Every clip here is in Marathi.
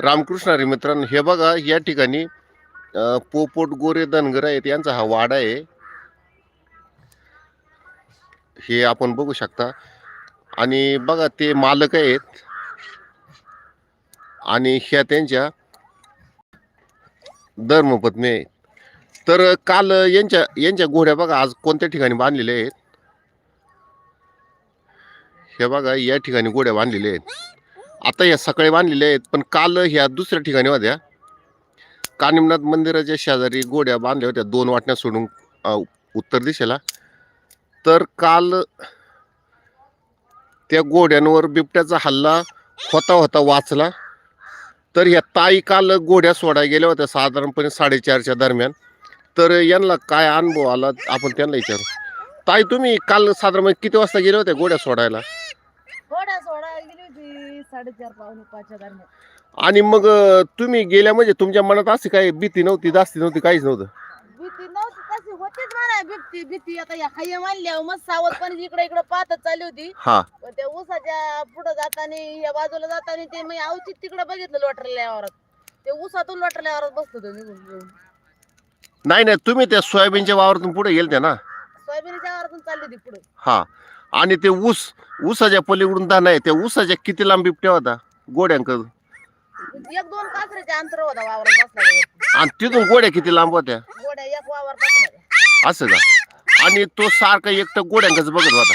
रामकृष्ण अरे मित्रांनो हे बघा या ठिकाणी पोपोट गोरे धनगर आहेत यांचा हा वाडा आहे. हे आपण बघू शकता. आणि बघा ते मालक आहेत. आणि ह्या त्यांच्या धर्मपत्नी आहेत. तर काल यांच्या यांच्या घोड्या बघा आज कोणत्या ठिकाणी बांधलेल्या आहेत? हे बघा या ठिकाणी गोड्या बांधलेल्या आहेत. आता या सकाळी बांधलेल्या आहेत पण काल ह्या दुसऱ्या ठिकाणी होत्या. कानिमनाथ मंदिराच्या शेजारी गोड्या बांधल्या होत्या दोन वाटण्या सोडून उत्तर दिशेला. तर काल त्या गोड्यांवर बिबट्याचा हल्ला होता होता वाचला. तर ह्या ताई काल गोड्या सोडायला गेल्या होत्या साधारणपणे साडेचारच्या दरम्यान. तर यांना काय अनुभव आला आपण त्यांना विचारू. ताई तुम्ही काल साधारण किती वाजता गेल्या होत्या गोड्या सोडायला? साडेचार पावणे पाचच्या दरम्यान. आणि मग अ, तुम्ही गेल्या म्हणजे तुमच्या मनात अशी काही भीती नव्हती जास्ती नव्हती काहीच नव्हतं? भीती नव्हती तशी होतीच म्हणा भीती भीती. आता या हाय मानल्या सावधपणे इकडे इकडे पाहतच चालली होती. हा. पण त्या ऊसाच्या पुढे जाताना या बाजूला जाताना ते मी अवचित तिकडे बघितलं लोटरल्यावर ते ऊसातून लोटरल्यावर बसतो तो निघून घेऊन नाही नाही तुम्ही त्या सोयाबीनच्या वावरातून पुढे गेलते ना? सोयाबीनच्या वावरातून चालली होती पुढे. हा. आणि ते ऊस ऊसाच्या पलीकडून दाना आहे त्या ऊसाच्या किती लांब बिबट्या होता गोड्यांक एक दोन कासऱ्याच्या अंतर होता वावरात बसला आणि तिथून गोड्या किती लांब होत्या? गोड्या एक वावर पासून असं का? आणि तो सारखा एकटं गोड्यांकच बघत होता.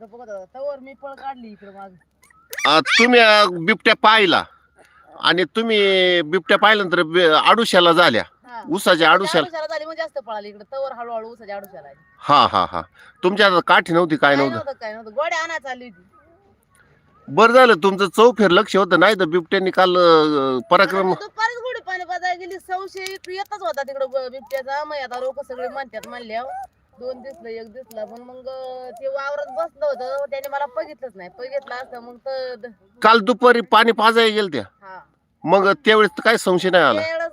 बघत होता तवर मी पळ काढली इकडे माग अ, तुम्ही अ, बिबट्या पाहिला. आणि तुम्ही बिबट्या पाहिल्यानंतर बि- आडुशाला झाल्या. ऊसाच्या आडुशाला आडुशाला झाली म्हणजे जास्त पळाली इकडे. तवर हळूहळू ऊसाच्या आडुशाला आली. हा हा हा. तुमच्या हातात काठी नव्हती काय काय नव्हतं? नव्हतं काय नव्हतं. गोड्या आणा चालली होती. बरं झालं तुमचं चौफेर लक्ष होतं नाही तर बिबट्यानी काल अ, पराक्रम आणि दुपारीच गोडी पाणी पाजायला गेली. सौशे इकडे येतच होता तिकडे बिबट्याचा. मग आता लोक सगळे म्हणतात म्हणल्यावर. दोन दिसलं एक दिसला. पण मग ते वावरात बसलं होतं. त्याने मला बघितलंच नाही. बघितलं असतं मग तर काल दुपारी पाणी पाजायला गेल त्या हा. मग त्यावेळेस तर काही संशय नाही आला. त्यावेळेस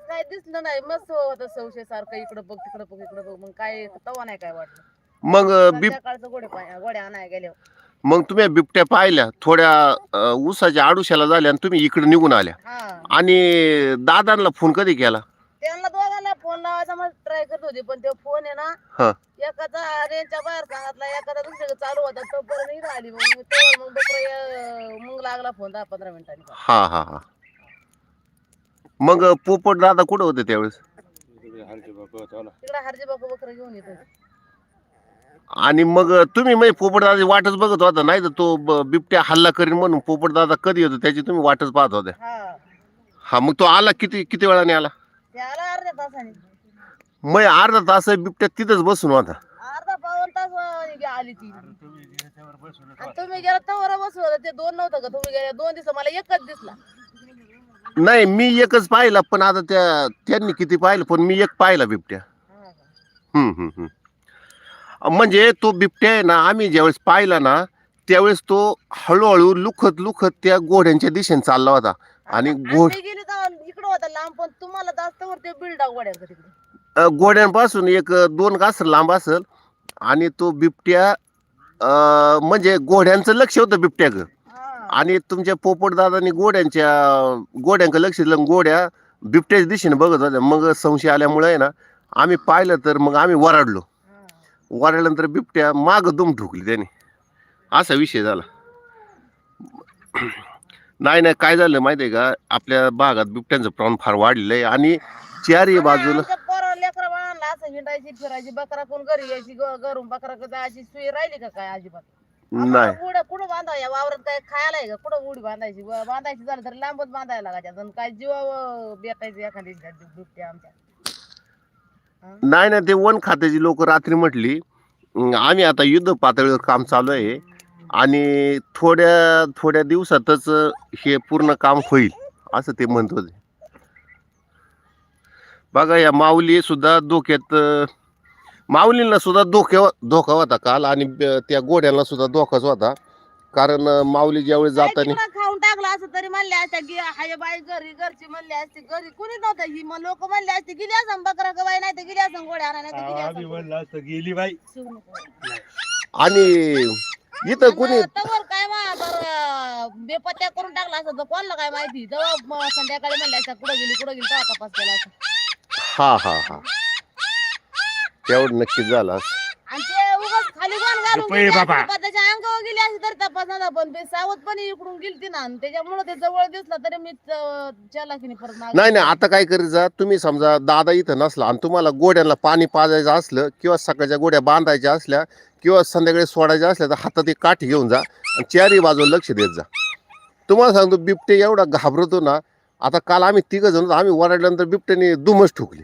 दिसलं नाही मस्त होतं सौशे सारखं इकडं बघ तिकडं बघ इकडं बघ मग काय तवा नाही काय वाटलं. मग अ, बिब संध्याकाळचं गोडे पाणी गोड्या आणाय गेल्यावर. मग तुम्ही बिबट्या पाहिल्या थोड्या अ, ऊसाच्या आडुशाला झाल्या आणि तुम्ही इकडे निघून आल्या. हा. आणि दादांना फोन कधी केला? त्यांना दोघांना फोन लावायचा मला ट्राय करत होती पण ते फोन आहे हा. ना एकाचा रेंजच्या बाहेर सांगितला एखादा दुसरीकडे चालू होता आली मग मी तेव्हा मग बकरं, मग लागला फोन दहा पंधरा मिनिटांनी. हा हा हा. मग पोपट दादा कुठं होते त्यावेळेस? तिकडे हरजी बापू बकरं घेऊन येतो आणि मग तुम्ही मग पोपट दादा वाटच बघत होता नाही तर तो ब- बिबट्या हल्ला करीन म्हणून पोपट दादा कधी येतो त्याची तुम्ही वाटच पाहत होत्या? हा. हा मग तो आला किती किती वेळाने आला? ते आला अर्ध्या तासाने. मग अर्धा तास बिबट्या तिथंच बसून होता. अर्धा पाऊन तास अं, आली ती. आणि तुम्ही गेला तवर बसवलं ते दोन नव्हतं का? तुम्ही गेल्या दोन दिवस मला एकच दिसला. नाही मी एकच पाहिला पण आता त्या त्यांनी किती पाहिलं पण मी एक पाहिला बिबट्या हा? हम्म, हम्म, हम्म. म्हणजे तो बिबट्या आहे ना आम्ही ज्यावेळेस पाहिला ना त्यावेळेस तो हळूहळू लुखत लुखत त्या घोड्यांच्या दिशेने चालला होता आणि घोड मी गेली तर इकडं होता लांब पण तुम्हाला जास्त वर ते बिल्डा गोड्याचं तिकडे अ, घोड्यांपासून एक अ, दोन गासर लांब असेल आणि तो बिबट्या अ, म्हणजे घोड्यांचं लक्ष होतं बिबट्याकडं हा आणि तुमच्या पोपट दादानी गोड्यांच्या गोड्यांक लक्ष दिलं गोड्या बिबट्याच्या दिशेने बघत होत्या. मग संशय आल्यामुळे आहे ना आम्ही पाहिलं तर मग आम्ही वराडलो. वराडल्यानंतर बिबट्या माग दुम ठोकली त्याने. असा विषय झाला. नाही नाही काय झालं माहिती आहे का? आपल्या भागात बिबट्यांचं प्रमाण फार वाढलेलं आहे आणि चारही बाजूला हिंडायची फिरायची बकरा कोण घरी यायची घरून बकरा जायची सोय राहिली का काय अजिबात? नाही. कुठं कुठं बांधावं या वावरात काय खायला आहे का? कुठं उडी बांधायची. ब- बांधायची झालं तर लांबच बांधायला लागायच्या आणि काय जीवा बेटायचं एखादी दुखते आमच्या. नाही नाही ते वन खात्याची लोक रात्री म्हटली "अं, आम्ही आता युद्ध पातळीवर काम चालू आहे. आणि थोड्या थोड्या दिवसातच हे पूर्ण काम होईल. असं ते म्हणत होते. बघा या माऊली सुद्धा धोक्यात अं, माऊलींना सुद्धा धोक्या धोका होता काल आणि त्या गोड्यांना सुद्धा धोकाच होता. कारण माऊली ज्यावेळेस काय जाताना खाऊन टाकलं असं तरी म्हणले असते की हाय बाई घरी घरची म्हणले असते घरी कुणी नव्हतं. ही मग लोक म्हणले असते गेली असं बकरा गवाय नाही तर गेली असं गोड्या नाही तर गेली म्हणलं बाई. आणि इथं कुणी काय मा बरं बेपत्या करून टाकला असं तर कोणाला काय माहिती? जेव्हा म- संध्याकाळी म्हणल्या असं कुठं गेली कुठं गेली? तपास केला असं हा हा हा. तेवढं नक्कीच झालं असं. आणि ते उगाच खाली पण घालून रुपये गेली बाबा. असती, पण त्याच्या अंगावर गेली असती तर तपास नव्हता पण ते सावध पण इकडून गेलती ना आणि त्याच्यामुळे ते जवळ दिसला तरी मी चलाकीने परत मागे नाही नाही आता काय करीत जा तुम्ही समजा दादा इथं नसला आणि तुम्हाला गोड्यांना पाणी पाजायचं असलं किंवा सकाळच्या गोड्या बांधायच्या असल्या किंवा संध्याकाळी सोडायच्या असल्या तर हातात एक काठी घेऊन जा आणि चारही बाजूला लक्ष देत जा तुम्हाला सांगतो बिबटे एवढा घाबरतो ना आता काल आम्ही तिघ जण होतो, आम्ही ओरडल्यानंतर बिबट्याने दुमच ठोकली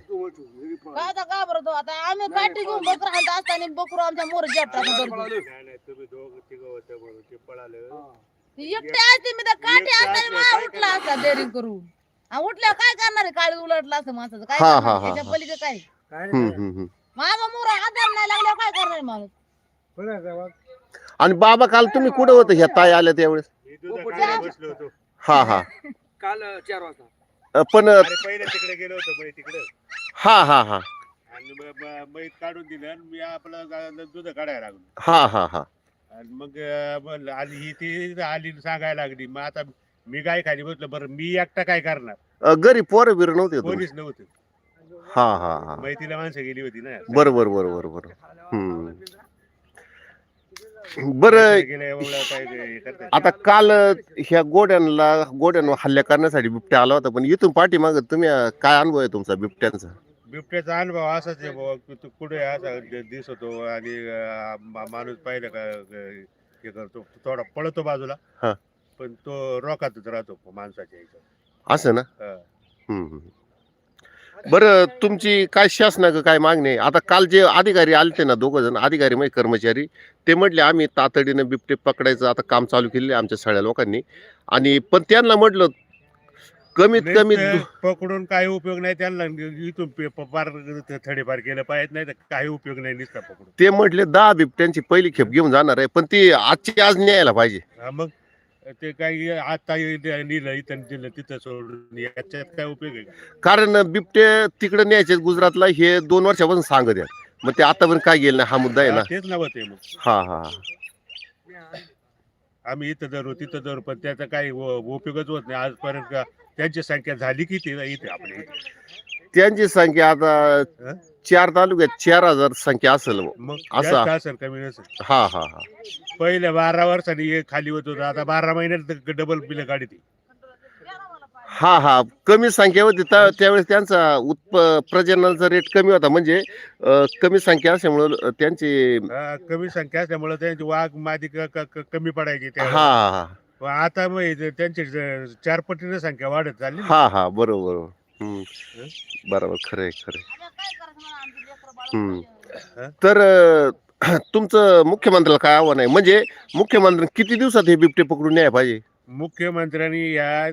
काय आता घाबरतो आता आम्ही काठी घेऊन बकरा हात असताना बकरू आमच्या मोर जेवतात. बरोबर नाही नाही तुम्ही दोघं तिघं होतं म्हणून ते पळालं. एकटे असते मी तर काठी असताना मला उठला असता डेअरिंग उठल्यावर काय करणार आहे? काळी उलटला असं माणसाचं. काय हा, करणार? हा? हा, त्याच्या. पलीकडे काय? काय हम्म, हम्म, हम्म. माझा मोर आधार नाही लागल्यावर काय करणार आहे माणूस? आणि बाबा काल तुम्ही कुठं होतं? ह्या ताई आल्या त्यावेळेस. मी तुझं काय बसलो होतो. हा हा. काल चार वाजता. अ, पण अरे पहिले तिकडे गेलो होतो मै तिकडे. हा हा हा. आणि म- मैत काढून दिलं आणि मी आपलं गा- दूध काढायला लागलो. हा हा हा. आणि मग अं, आली ही ती आली आणि सांगायला लागली मग आता मी काय खाली बसलो? बरं मी एकटा काय करणार? अ, घरी पोरं बिर नव्हते तुम्ही? कोणीच नव्हतं. हा हा हा. मैतीला माणसं गेली होती ना. बरोबर बरोबर बरोबर हम्म. बरं गेल्या एवढं काय करतात. आता काल ह्या गोड्यांना गोड्यांवर हल्ला करण्यासाठी बिबट्या आला होता पण इथून पाठीमाग तुम्ही अ, काय अनुभव आहे तुमचा बिबट्यांचा बिबट्याचा अनुभव असाच आहे बाबा की तू कुठे असा द- दिसतो आणि अं, मा- माणूस पाहिलं का ग- हे करतो थोडा पळतो बाजूला हा. पण तो रोखातच राहतो माणसाच्या असं ना हा. हम्म, हम्म. बरं तुमची काय शासनाचं काय मागणी आहे? आता काल जे अधिकारी आलते ना दोघं जण अधिकारी म्हणजे कर्मचारी ते म्हटले आम्ही तातडीनं बिबटे पकडायचं आता काम चालू केलेलं आहे आमच्या सगळ्या लोकांनी. आणि पण त्यांना म्हटलं कमीत कमी दु- पकडून काही उपयोग नाही त्यांना इथून पे- प- पार थडेपार केलं पाहिजे नाही तर काही उपयोग नाही नुसता पकडून. ते म्हटले दहा बिबट्यांची पहिली खेप घेऊन जाणार आहे पण ती आजची आज न्यायला पाहिजे. हा मग? ते काही आता नेलं इथं दिलं तिथं सोडून याच्यात काय उपयोग आहे का? कारण बिबटे तिकडे न्यायचे गुजरातला हे दोन वर्षापासून सांगत आहेत मग ते आतापर्यंत काय गेलं नाही हा मुद्दा आहे ना तेच नव्हते मग हा हा हा. आम्ही इथं धरू तिथं धरू पण त्याचा काही उ- उपयोगच होत नाही आजपर्यंत का त्यांची संख्या झाली किती इथे आपल्या इथे त्यांची संख्या आता हं? चार तालुक्यात चार हजार संख्या असेल मग. मग असा. जास्त असेल कमी नसेल हा हा हा पहिले बारा वर्षांनी हे खाली होत होतं आता बारा महिन्यात डबल बिल गाडी ती हा हा कमी संख्या होती त्या- त्यावेळेस त्यांचा उत्प प्रजननाचा रेट कमी होता म्हणजे अं, कमी संख्या असल्यामुळं त्यांची हा, कमी संख्या असल्यामुळे त्यांची वाघ मादी क- क- क- कमी पडायची हा त्या हा पण आता मग हे त्यांची ज- चार पटीने संख्या वाढत चालली ना. हा हा बरोबर बरोबर. हं? बरोबर खरंय खरंय. पाहिजे. तर अं, तुमचं मुख्यमंत्र्याला काय आव्हान आहे? म्हणजे मुख्यमंत्री किती दिवसात हे बिबटे पकडून न्याय पाहिजे? मुख्यमंत्र्यांनी या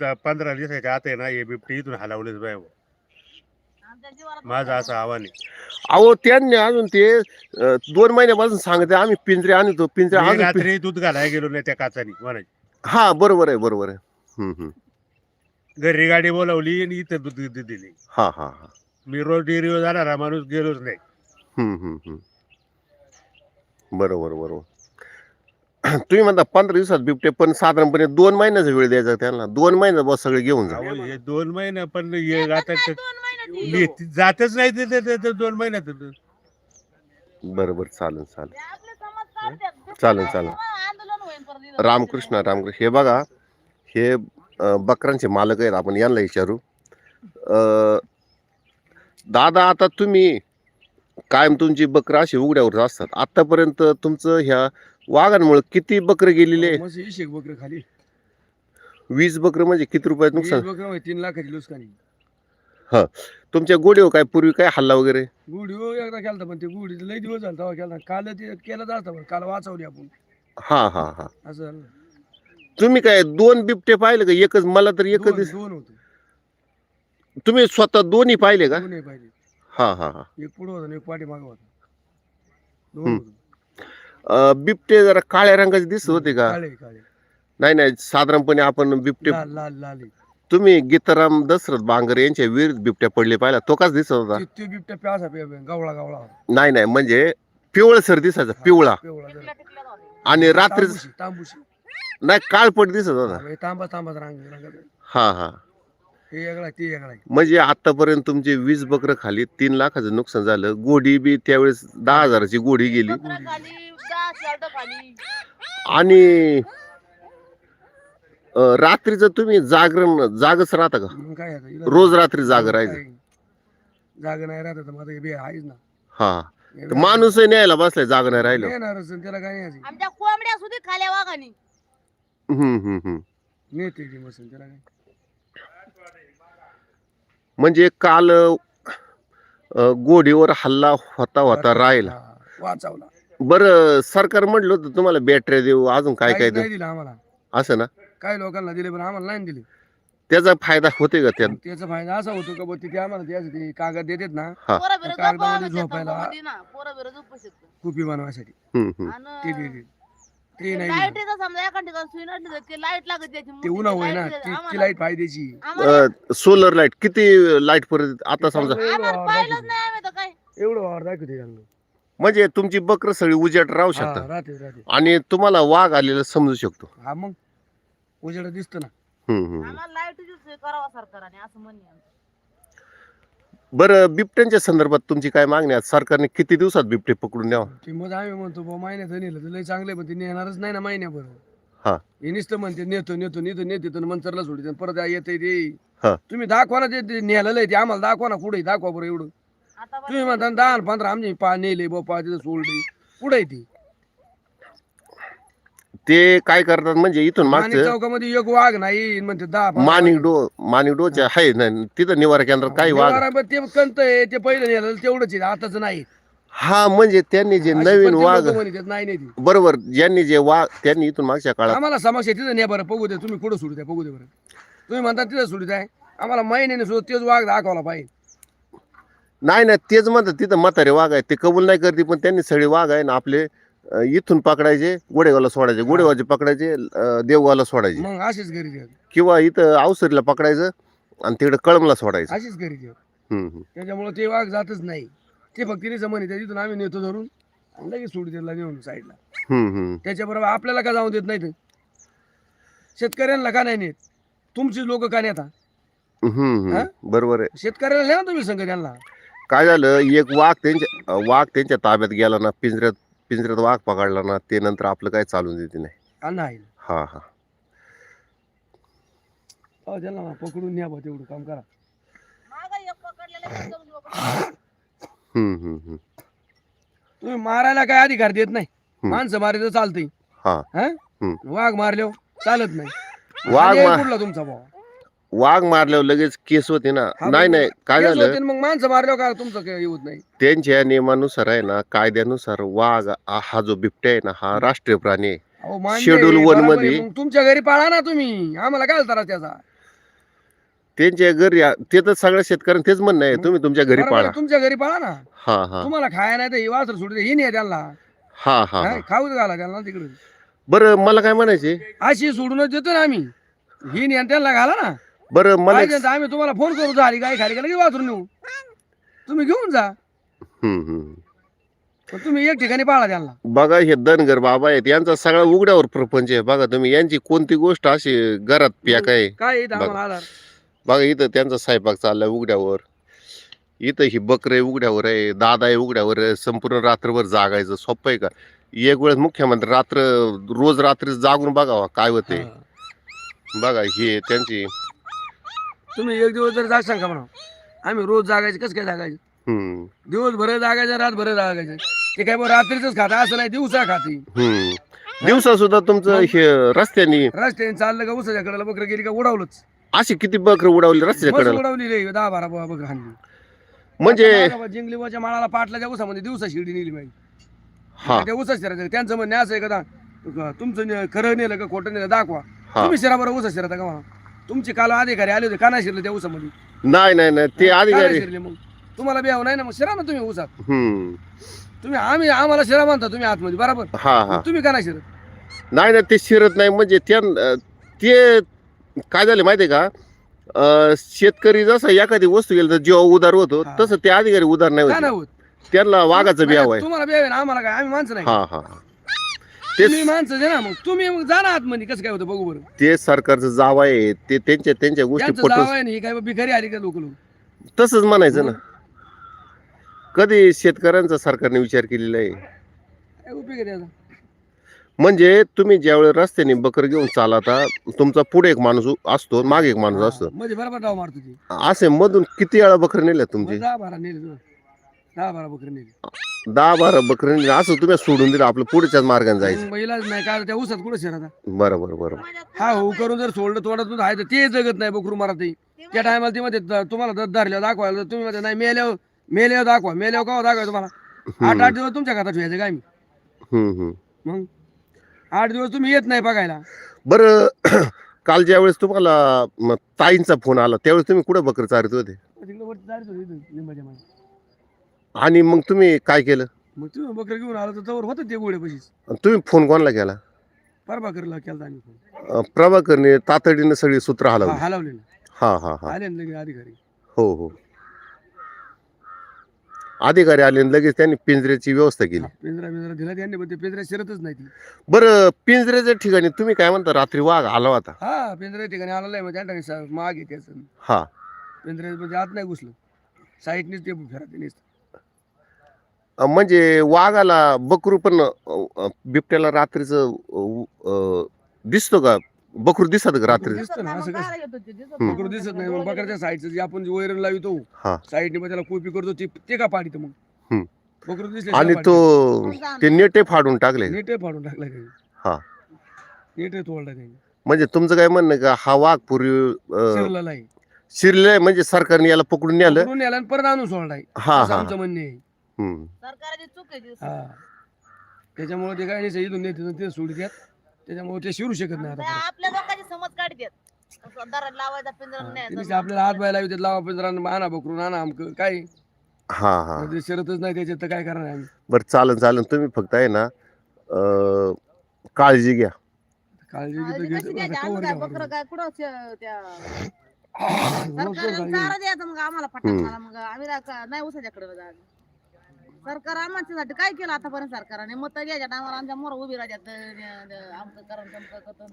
द- पंधरा दिवसाच्या आत आहे ना हे बिबटे इथून हलवलेच बाय आमच्या जीवाला माझं असं आव्हान आहे. अहो त्यांनी अजून ते अं, दोन महिन्यापासून सांगते आम्ही पिंजरे आणतो पिंजरे मी आणून पि- रात्री दूध घालायला गेलो नाही त्या काचानी म्हणायची. हा बरोबर आहे बरोबर आहे. हम्म, हम्म. घरी गाडी बोलावली आणि इथं दूध दूध दिली हा हा हा मी रोज डेअरीवर जाणारा माणूस गेलोच नाही हम्म, हम्म, हम्म. बरोबर बरोबर तुम्ही म्हणता पंधरा दिवसात बिबटे पण साधारणपणे दोन महिन्याचा वेळ द्यायचा त्यांना दोन महिने बस सगळे घेऊन जा अहो, हे दोन महिने पण हे आता नाही, क- दोन महिन्यात मी. जातच नाही ते- ते- ते- ते दोन महिन्यात बरोबर चालेल चालेल. चालेल, चालेल. आंदोलन होईल परत इथं. रामकृष्ण रामकृष्ण हे बघा हे बकरांचे मालक आहेत आपण यांना विचारू. अं, दादा आता तुम्ही कायम तुमची बकरं अशी उघड्यावर असतात. आतापर्यंत तुमचं ह्या वाघांमुळे किती बकरं गेलेले आहे? मस्त इशेक बकरं खाली. वीस बकरं म्हणजे किती रुपयात वीस नुकसान? बकरं म्हणजे तीन लाखाची लुसकानी तुमच्या गोडीवर काय पूर्वी काय हल्ला वगैरे? गुढी हो एकदा केलता पण ते गुढी लई दिवस झाला तेव्हा केला काल ते केलं असतं पण काल वाचवली आपण. हा हा हा. असं झालं. तुम्ही काय दोन बिबटे पाहिले का? एकच मला तर एकच दिस दोन होतो. तुम्ही स्वतः दोन्ही पाहिले का? पाहिजे हा हा हा. एक पुढं होता आणि एक पाठी मागं होता. दोन हम्म. होतो. अं, बिबटे जरा काळ्या रंगाचे दिसत होते का? काळे काळे. नाही नाही साधारणपणे आपण बिबटे लाल लाल लाल आहे. तुम्ही गीताराम दशरथ बांगर यांच्या विरुद्ध बिबट्या पडले पाहिला. तो काच दिसत होता? ते- ते बिबट्या प्यासा पे गावळा गावळा होता. नाही नाही म्हणजे पिवळसर दिसायचा पिवळा. पिवळा जरा. आणि रात्री तांबूशी तांबूशी. नाही काळपट दिसत होता. हे तांबा तांबाच रांग रंगाचं. हा हा. हे वेगळा ती वेगळा आहे. म्हणजे आतापर्यंत तुमचे वीस बकरं खाली तीन लाखाचं नुकसान झालं. गोडी बी त्यावेळेस दहा हजाराची गोडी गेली. बकरं खाली दहा शर्ट खाली. आणि अं, रात्रीचं तुम्ही जागरण जागच राहता का? मग काय आता? इलाज- रोज रात्री जाग राहायचं. काय? जागा नाही राहत माझं हे बी आहेच ना. हा. तर बी- माणूस न्यायला बसलाय जाग नाही राहिलं. येणारच आणि त्याला काय नाही आमच्या कोंबड्या सुद्धा खाल्या वाघानी. हम्म हम्म हम्म. नेते ती मसन त्याला काय? म्हणजे काल अं, गोडीवर हल्ला होता होता राहिला. हा, वाचवला. बरं सरकार म्हटलं होतं तुम्हाला बॅटऱ्या देऊ अजून काय काय काहीच देऊ? नाही दिलं आम्हाला. असं ना? काही लोकांना दिले पण आम्हाला नाही दिले. त्याचा फायदा होते का त्यात? त्याचा फायदा असा होतो का बुवा तिथे आम्हाला त्याचं ते कागद देतात ना हा. पोरं बिरं कागदामध्ये झोपायला. म्हणतात ना पोरं बिरं झोपू शकतात. कुपी बनवायसाठी. हम्म, हम्म. ते आणि देते ते नाही लाइट दिलं. येतं समजा एका ठिकाणी सुई नसली तर ते लाइट लागत त्याची ते मोठी उन्हा होय ना light ती देतात. ती आम्हाला- लाइट फायद्याची आम्हाला सोलर लाइट किती लाइट पर्यंत आता समजा एवढं आम्हाला वावर पाहिलंच दाखवते. नाही आम्ही तर काय एवढं वावर दाखवते त्यांना. म्हणजे तुमची बकर सगळी उजेड राहू हा, शकतात राहते राहते आणि तुम्हाला वाघ आलेला समजू शकतो हा मग उजेड दिसतं ना हम्म, हम्म. आम्हाला लाईटची सोय करावा सरकारने असं म्हणणे आमचं. बरं बिबट्यांच्या संदर्भात तुमची काय मागणी आहे? सरकारने किती दिवसात बिबटे पकडून द्यावा? ते मग आम्ही म्हणतो बुवा महिन्यात नेलं तर लय चांगले पण ते नेणारच नाही ना महिन्याभर. हा. हे नुसतं म्हणते नेतो नेतो नेतो नेते तर मंतरला सोडते परत येते ते हा. तुम्ही दाखवा ना ते- ते नेलेलं आहे ते आम्हाला दाखवा ना कुठे दाखवा बरं एवढं. तुम्ही म्हणता दहा आणि पंधरा आमचे पा नेले बापा तिथं सोडले. कुठे ती? ते काय करतात म्हणजे इथून माणिक मागचं चौकामध्ये एक वाघ नाही म्हणते दहा पंधरा मानिक. डो मानिक डोच्या आहे ना तिथं निवारा केंद्रात काही वाघ. बरं ते कंत आहे ते पहिलं नेलं तेवढंच आहे आताच नाही. हा म्हणजे त्यांनी जे अशी नवीन पण ती वाघ लोकं म्हणतात, नाही नाही ती. बरोबर ज्यांनी जे वाघ त्यांनी इथून मागच्या काळात आम्हाला समस्या तिथं नाही बरं बघू दे तुम्ही कुठं सोडू द्या बघू दे बरं. तुम्ही म्हणता तिथं सोडू द्या आम्हाला महिन्याने सुद्धा तेच वाघ दाखवला पाहिजे. नाही नाही तेच म्हणतात तिथं म्हातारे वाघ आहे ते कबूल नाही करते पण त्यांनी सगळे वाघ आहे ना आपले अं, इथून पकडायचे गोडेगावला सोडायचे. गोडेगावचे पकडायचे अं, देवगावला सोडायचे. मग अशीच आहेत. किंवा इथं अवसरीला पकडायचं आणि तिकडे कळमला सोडायचं. अशीच आहेत. हम्म, हम्म. त्याच्यामुळे ते वाघ जातच नाही. ते फक्त तिने म्हणे त्या तिथून आम्ही नेतो धरून आणि लगेच सोडू त्याला नेऊन साईडला. हम्म, हम्म. त्याच्याबरोबर आपल्याला का जाऊ देत नाहीत? शेतकऱ्यांना का नाही नेत? तुमची लोक का नेता? हम्म, हा? बरोबर आहे. शेतकऱ्याला न्या ना तुम्ही संघ त्यांना? काय झालं? एक वाघ त्यांच्या अं, वाघ त्यांच्या ताब्यात गेला ना पिंजऱ्यात पिंजऱ्यात वाघ पकडला ना ते नंतर आपलं काय चालून देते नाही हा हा अहो, पकडून न्या बा तेवढं काम करा मागं एक पकडलेलं. हम्म, हम्म, हम्म. तुम्ही मारायला काय अधिकार देत नाही. माणसं मारायचं चालतंय हा हा? हम्म. वाघ मारले चालत नाही वाघ आणि मा- कुठला तुमचा भाऊ वाघ मारल्यावर लगेच केस होते ना. हा, नाही नाही काय झालं? मग माणसं मारल्यावर का तुमचं काही नाही? त्यांच्या नियमानुसार आहे ना कायद्यानुसार वाघ हा हा जो बिबट्या आहे ना हा राष्ट्रीय प्राणी आहे. अहो, मान्य Schedule आहे, one बरोबर मध्ये-. मग तुमच्या घरी पाळा ना तुम्ही. आम्हाला काय त्रास त्याचा? त्यांच्या घरी ते तर सगळ्या शेतकऱ्यांना तेच म्हणणं आहे. तुम्ही तुमच्या घरी बरोबर पाळा. आहे, तुमच्या घरी पाळा ना. हा हा. तुम्हाला खाया नाही तर ही वासर दे ही नाही त्यांना. हा हा काय? हा. खाऊच घाला त्यांना तिकडे बरं मला काय म्हणायचे अशी सोडूनच देतो ना आम्ही. ही नाही त्यांना घाला ना. बरं मला एक- पाहिजे तर आम्ही तुम्हाला फोन करू झाली काय खाली गेला की वासरून नेऊ? तुम्ही घेऊन जा. हम्म, हम्म. पण तुम्ही एक ठिकाणी पाळा त्यांना. बघा हे धनगर बाबा आहेत यांचा सगळा उघड्यावर प्रपंच आहे. बघा तुम्ही यांची कोणती गोष्ट अशी घरात पॅक आहे काय येत आम्हाला आधार? बघा इथं त्यांचा स्वयंपाक चाललाय उघड्यावर. इथं ही बकरे उघड्यावर आहे दादा आहे उघड्यावर आहे संपूर्ण रात्रभर जागायचं सोपं आहे का? एक वेळेस मुख्यमंत्री रात्र रोज रात्री जागून बघावा काय होते. बघा ही त्यांची. तुम्ही एक दिवस जर जाग सांगा म्हणा आम्ही रोज जागायचे कसं काय जागायचे? हम्म. दिवसभर जागायचं रातभर जागायचं. ते काय बरं रात्रीच खाता असं नाही दिवसा खाती. हम्म. दिवसा सुद्धा तुमचं हे रस्त्यानी रस्त्याने चाललं का उसाच्या कडेला बकरं गेली का उडावलंच. अशी किती बकर उडावली रस्त्याच्या मस्त कडेला? उडवली रे दहा बारा ब- बकरं हाणली. म्हणजे जिंगलीवाच्या माळाला पाटलाच्या उसामध्ये दिवसा शिर्डी नेली माहिती हा. त्या उसाच शिरायचं त्यांचं म्हणणं असं आहे का तुमचं ने- खरं नेलं का खोटं नेलं दाखवा. हा. तुम्ही शिरा बरं उसा शिरता का म्हणा तुमचे काल अधिकारी आले होते का नाही शिरले त्या उसामध्ये नाही नाही नाही ते का नाही अधिकारी शिरले मग. तुम्हाला ब्याव नाही ना मग? शिरा ना तुम्ही उसात हम्म. तुम्ही आम्ही आम्हाला शिरा म्हणता तुम्ही आतमध्ये बरोबर? हा हा. तुम्ही का नाही शिरत? नाही ना ते शिरत नाही म्हणजे त्या ते काय झालं माहितीये का? अं, शेतकरी जसं एखादी वस्तू गेली तर जेव्हा उदार होतो हा. तसं ते अधिकारी उदार नाही का होत नाही होत? त्यांना वाघाचं बियाव आहे. तुम्हाला आहे ना आम्हाला काय? आम्ही माणसं नाही. हा हा हा. माणसं जे ना मग तुम्ही मग जा ना आतमध्ये कसं काय होतं बघू बरं. ते सरकारचं जाव आहे ते त्यांच्या त्यांच्या गोष्टी त्यांचं जावं काय भिकारी आली का लोक लोक? तसंच म्हणायचं ना. कधी शेतकऱ्यांचा सरकारने विचार केलेला आहे? काय उपयोग आहे त्याचा? म्हणजे तुम्ही ज्यावेळेस रस्त्याने बकर घेऊन चालता तुमचा पुढे एक माणूस असतो मागे एक माणूस असतो. म्हणजे बरोबर डाव मारतो ती. असे मधून किती वेळा बकर नेल्या तुमचे? दहा बारा नेले. दहा बारा बकरी नेली. दहा बारा बकर असं तुम्ही सोडून दिलं आपलं पुढच्याच मार्गाने जायचं. महिलाच नाही काय त्या उसात कुठं शिरता बरोबर बरोबर हा हो करून जर सोडलं तोडत आहे तर ते जगत नाही बकरू मारा ते. त्या टायमाला ते मध्ये तुम्हाला दर धरल्यावर दाखवायला तर तुम्ही मध्ये नाही मेल्यावर मेल्यावर दाखवा मेल्यावर का दाखवा तुम्हाला? आठ आठ दिवस तुमच्या खात्यात ठेवायचं काय मी? हम्म हम्म. मग? आठ दिवस तुम्ही येत नाही बघायला. बरं काल ज्या वेळेस तुम्हाला म, ताईंचा फोन आला त्यावेळेस तुम्ही कुठे बकर चारत होते? तिकडे वरती जायचं होतं इथं, लिंबाच्या मागे. आणि मग तुम्ही काय केलं? मग तुम्ही बकरं घेऊन आलो तर होतं ते गोळे पशीच तुम्ही फोन कोणाला केला? परबाकरला केला आम्ही अं, प्रभाकरने तातडीनं सगळी सूत्र हा, हलवली हा हा हा. आले ना लगेच अधिकारी. हो हो. अधिकारी आले आणि लगेच त्यांनी पिंजऱ्याची व्यवस्था केली. पिंजरा पिंजरा दिला त्यांनी पण ते पिंजरा शिरतच नाही ती. बरं पिंजऱ्याच्या ठिकाणी तुम्ही काय म्हणता रात्री वाघ आला होता? हा पिंजरा ठिकाणी आलेला आहे मग त्या ठिकाणी सा- माग आहे त्याचं. हा. पिंजऱ्या म्हणजे आत नाही घुसलं. साईडनीच ते फिरा ते नुसतं. म्हणजे वाघाला बकरू पण बिबट्याला रात्रीच दिसतो का? बकरू दिसत का रात्री? दिसतं ना असं कसं? हम्म. बकरू दिसत नाही मग बकरच्या साईडचं जे आपण जे वैरण लावितो हा. साईडने मग त्याला कोपी करतो ते ते का पाडित मग? हम्म. बकरू दिसले आणि तो ते नेटे फाडून टाकले. नेटे फाडून टाकला त्यांनी हा. नेटे तोडला त्यांनी. म्हणजे तुमचं काय म्हणणं आहे का? हा वाघ पूर्वी अं, शिरला नाही शिरले म्हणजे सरकारने याला पकडून नेलं. पकडून नेला आणि परत आणून सोडलाय. हा असं हा. आमचं म्हणणे आहे. सरकारची चूक आहे ती. हा. त्याच्यामुळे ते काय नाही इथून नेते ते सोडू द्यात त्याच्यामुळे ते शिरू शकत नाही आता परत. आपल्या लोकांची समज काढतात असं दरात लावायचा पिंजरा हा, नाही ते नुसते आपल्याला हात बायला लावतात लावा पिंजरा आणा बकरून आणा आमक काय? हा हा. ते शिरतच नाही त्याच्यात तर काय करणार आम्ही? बरं चालन चालन. तुम्ही फक्त आहे ना अं, काळजी घ्या. काळजी घेतो काळजी घेतो कशी आता घ्यायची? कवर आम्ही काय घ्यावं बकरं लागेल. काय? कुठं श- त्या रोज सरकारनं काळजी चारा द्यायचा मग आम्हाला हम्म. मग. आम्ही नाही उसाच्याकडे जायचं सरकार आम्हाच्यासाठी काय केलं आतापर्यंत सरकारने? मत घ्यायच्या टायमाला आमच्या मोर उभी राहतात आमचं करण करण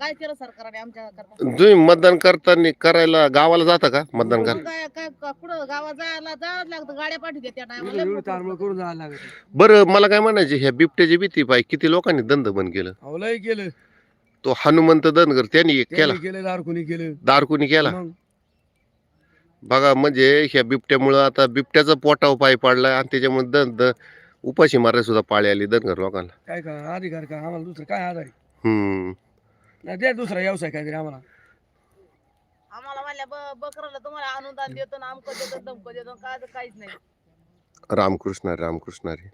काय केलं सरकारने आमच्या करता? तुम्ही मतदान करताना करायला गावाला जाता का मतदान कर मग काय काय का- कुठं? गावात जायला जावंच लागतं. गाड्या पाठवतात त्या एवढं- टायमाला करून जायला लागत बरं मला काय म्हणायचे ह्या बिबट्याची भीती पाय. किती लोकांनी दंद बंद केलं? अहो लय केलं. तो हनुमंत दनगर त्यांनी एक केला. त्यांनी केलं दारकुनी केलं? दारकुनी केला? मग? बघा म्हणजे ह्या बिबट्यामुळं आता बिबट्याचा पोटाव पाय पडलाय आणि त्याच्यामुळे दंद उपाशी मारायला सुद्धा पाळी आली दनगर लोकांना. काय का अधिकार का? आम्हाला दुसरं काय आधार आहे? हम्म. नाही द्या दुसरा व्यवसाय काहीतरी आम्हाला. आम्हाला म्हणल्या ब- बकराला तुम्हाला अनुदान देतो ना आमकं देतो दमकं देतो काय काहीच नाही. रामकृष्ण हरी, रामकृष्ण हरी.